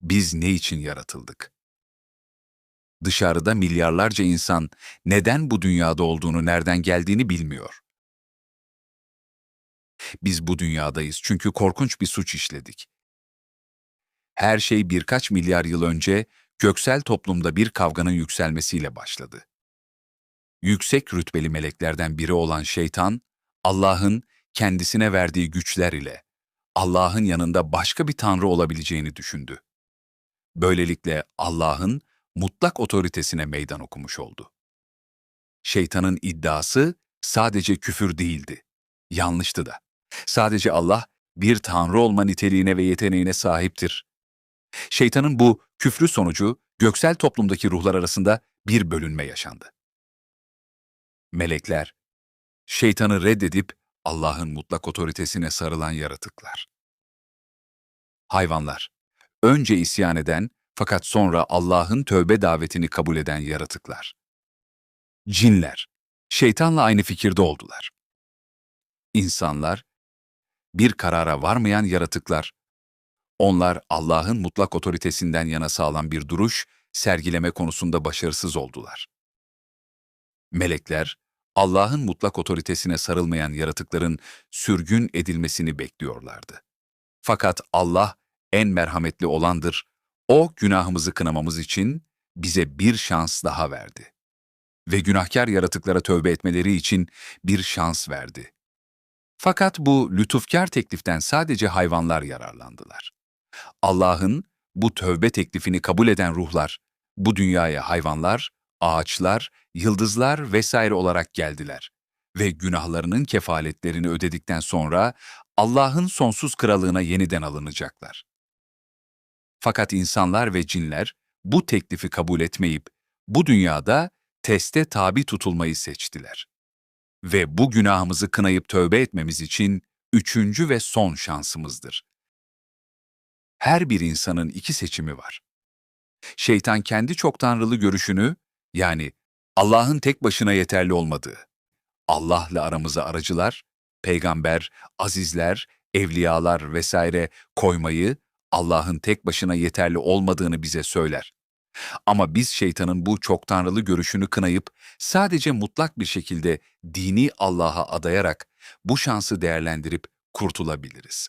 Biz ne için yaratıldık? Dışarıda milyarlarca insan neden bu dünyada olduğunu, nereden geldiğini bilmiyor. Biz bu dünyadayız çünkü korkunç bir suç işledik. Her şey birkaç milyar yıl önce göksel toplumda bir kavganın yükselmesiyle başladı. Yüksek rütbeli meleklerden biri olan şeytan, Allah'ın kendisine verdiği güçler ile Allah'ın yanında başka bir tanrı olabileceğini düşündü. Böylelikle Allah'ın mutlak otoritesine meydan okumuş oldu. Şeytanın iddiası sadece küfür değildi. Yanlıştı da. Sadece Allah bir tanrı olma niteliğine ve yeteneğine sahiptir. Şeytanın bu küfrü sonucu göksel toplumdaki ruhlar arasında bir bölünme yaşandı. Melekler, şeytanı reddedip Allah'ın mutlak otoritesine sarılan yaratıklar. Hayvanlar, önce isyan eden fakat sonra Allah'ın tövbe davetini kabul eden yaratıklar. Cinler, şeytanla aynı fikirde oldular. İnsanlar, bir karara varmayan yaratıklar. Onlar Allah'ın mutlak otoritesinden yana sağlam bir duruş sergileme konusunda başarısız oldular. Melekler, Allah'ın mutlak otoritesine sarılmayan yaratıkların sürgün edilmesini bekliyorlardı. Fakat Allah en merhametli olandır. O günahımızı kınamamız için bize bir şans daha verdi. Ve günahkar yaratıklara tövbe etmeleri için bir şans verdi. Fakat bu lütufkar tekliften sadece hayvanlar yararlandılar. Allah'ın bu tövbe teklifini kabul eden ruhlar, bu dünyaya hayvanlar, ağaçlar, yıldızlar vesaire olarak geldiler ve günahlarının kefaletlerini ödedikten sonra Allah'ın sonsuz krallığına yeniden alınacaklar. Fakat insanlar ve cinler bu teklifi kabul etmeyip bu dünyada teste tabi tutulmayı seçtiler. Ve bu günahımızı kınayıp tövbe etmemiz için üçüncü ve son şansımızdır. Her bir insanın iki seçimi var. Şeytan kendi çok tanrılı görüşünü, yani Allah'ın tek başına yeterli olmadığı, Allah'la aramıza aracılar, peygamber, azizler, evliyalar vesaire koymayı, Allah'ın tek başına yeterli olmadığını bize söyler. Ama biz şeytanın bu çok tanrılı görüşünü kınayıp sadece mutlak bir şekilde dini Allah'a adayarak bu şansı değerlendirip kurtulabiliriz.